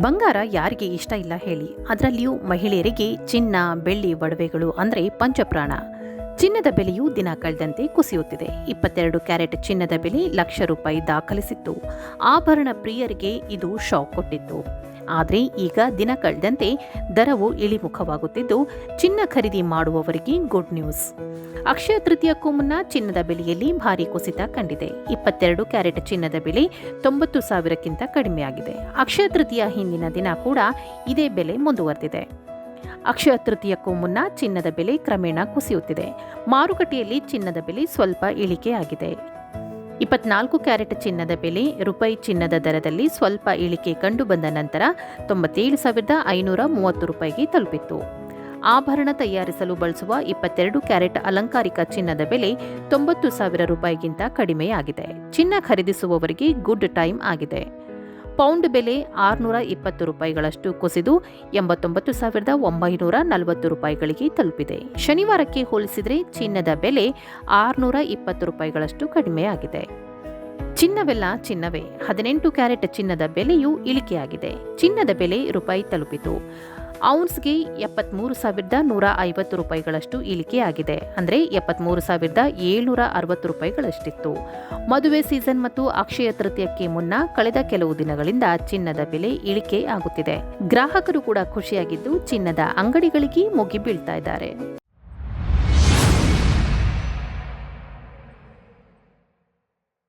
ಬಂಗಾರ ಯಾರಿಗೆ ಇಷ್ಟ ಇಲ್ಲ ಹೇಳಿ. ಅದರಲ್ಲಿಯೂ ಮಹಿಳೆಯರಿಗೆ ಚಿನ್ನ, ಬೆಳ್ಳಿ, ಒಡವೆಗಳು ಅಂದರೆ ಪಂಚಪ್ರಾಣ. ಚಿನ್ನದ ಬೆಲೆಯು ದಿನ ಕಳೆದಂತೆ ಕುಸಿಯುತ್ತಿದೆ. ಇಪ್ಪತ್ತೆರಡು ಕ್ಯಾರೆಟ್ ಚಿನ್ನದ ಬೆಲೆ ಲಕ್ಷ ರೂಪಾಯಿ ದಾಖಲಿಸಿತ್ತು. ಆಭರಣ ಪ್ರಿಯರಿಗೆ ಇದು ಶಾಕ್ ಕೊಟ್ಟಿತ್ತು. ಆದರೆ ಈಗ ದಿನ ಕಳೆದಂತೆ ದರವು ಇಳಿಮುಖವಾಗುತ್ತಿದ್ದು ಚಿನ್ನ ಖರೀದಿ ಮಾಡುವವರಿಗೆ ಗುಡ್ ನ್ಯೂಸ್. ಅಕ್ಷಯ ತೃತೀಯಕ್ಕೂ ಮುನ್ನ ಚಿನ್ನದ ಬೆಲೆಯಲ್ಲಿ ಭಾರಿ ಕುಸಿತ ಕಂಡಿದೆ. ಇಪ್ಪತ್ತೆರಡು ಕ್ಯಾರೆಟ್ ಚಿನ್ನದ ಬೆಲೆ ತೊಂಬತ್ತು ಸಾವಿರಕ್ಕಿಂತ ಕಡಿಮೆಯಾಗಿದೆ. ಅಕ್ಷಯ ತೃತೀಯ ಹಿಂದಿನ ದಿನ ಕೂಡ ಇದೇ ಬೆಲೆ ಮುಂದುವರೆದಿದೆ. ಅಕ್ಷಯ ತೃತೀಯಕ್ಕೂ ಮುನ್ನ ಚಿನ್ನದ ಬೆಲೆ ಕ್ರಮೇಣ ಕುಸಿಯುತ್ತಿದೆ. ಮಾರುಕಟ್ಟೆಯಲ್ಲಿ ಚಿನ್ನದ ಬೆಲೆ ಸ್ವಲ್ಪ ಇಳಿಕೆಯಾಗಿದೆ. ಇಪ್ಪತ್ನಾಲ್ಕು ಕ್ಯಾರೆಟ್ ಚಿನ್ನದ ಬೆಲೆ, ರೂಪಾಯಿ ಚಿನ್ನದ ದರದಲ್ಲಿ ಸ್ವಲ್ಪ ಇಳಿಕೆ ಕಂಡುಬಂದ ನಂತರ ತೊಂಬತ್ತೇಳು ಸಾವಿರದ ಐನೂರ ಮೂವತ್ತು ರೂಪಾಯಿಗೆ ತಲುಪಿತ್ತು. ಆಭರಣ ತಯಾರಿಸಲು ಬಳಸುವ ಇಪ್ಪತ್ತೆರಡು ಕ್ಯಾರೆಟ್ ಅಲಂಕಾರಿಕ ಚಿನ್ನದ ಬೆಲೆ ತೊಂಬತ್ತು ಸಾವಿರ ರೂಪಾಯಿಗಿಂತ ಕಡಿಮೆಯಾಗಿದೆ. ಚಿನ್ನ ಖರೀದಿಸುವವರಿಗೆ ಗುಡ್ ಟೈಮ್ ಆಗಿದೆ. ಪೌಂಡ್ ಬೆಲೆ ಆರುನೂರ ಇಪ್ಪತ್ತು ರೂಪಾಯಿಗಳಷ್ಟು ಕುಸಿದು ಎಂಬತ್ತೊಂಬತ್ತು ಸಾವಿರದ ಒಂಬೈನೂರ ನಲವತ್ತು ರೂಪಾಯಿಗಳಿಗೆ ತಲುಪಿದೆ. ಶನಿವಾರಕ್ಕೆ ಹೋಲಿಸಿದರೆ ಚಿನ್ನದ ಬೆಲೆ ಆರುನೂರ ಇಪ್ಪತ್ತು ರೂಪಾಯಿಗಳಷ್ಟು ಕಡಿಮೆಯಾಗಿದೆ. ಚಿನ್ನವೆಲ್ಲ ಚಿನ್ನವೇ. ಹದಿನೆಂಟು ಕ್ಯಾರೆಟ್ ಚಿನ್ನದ ಬೆಲೆಯೂ ಇಳಿಕೆಯಾಗಿದೆ. ಚಿನ್ನದ ಬೆಲೆ ರೂಪಾಯಿ ತಲುಪಿತು. ಔನ್ಸ್ಗೆ ಎಪ್ಪತ್ತ್ಮೂರು ಸಾವಿರದ ನೂರ ಐವತ್ತು ರೂಪಾಯಿಗಳಷ್ಟು ಇಳಿಕೆಯಾಗಿದೆ ಅಂದರೆ ಎಪ್ಪತ್ತ್ಮೂರು ಸಾವಿರದ ಏಳ್ನೂರ ಅರವತ್ತು ರೂಪಾಯಿಗಳಷ್ಟಿತ್ತು. ಮದುವೆ ಸೀಸನ್ ಮತ್ತು ಅಕ್ಷಯ ತೃತೀಯಕ್ಕೆ ಮುನ್ನ ಕಳೆದ ಕೆಲವು ದಿನಗಳಿಂದ ಚಿನ್ನದ ಬೆಲೆ ಇಳಿಕೆ ಆಗುತ್ತಿದೆ. ಗ್ರಾಹಕರು ಕೂಡ ಖುಷಿಯಾಗಿದ್ದು ಚಿನ್ನದ ಅಂಗಡಿಗಳಿಗೆ ಮುಗಿಬೀಳ್ತಾ ಇದ್ದಾರೆ.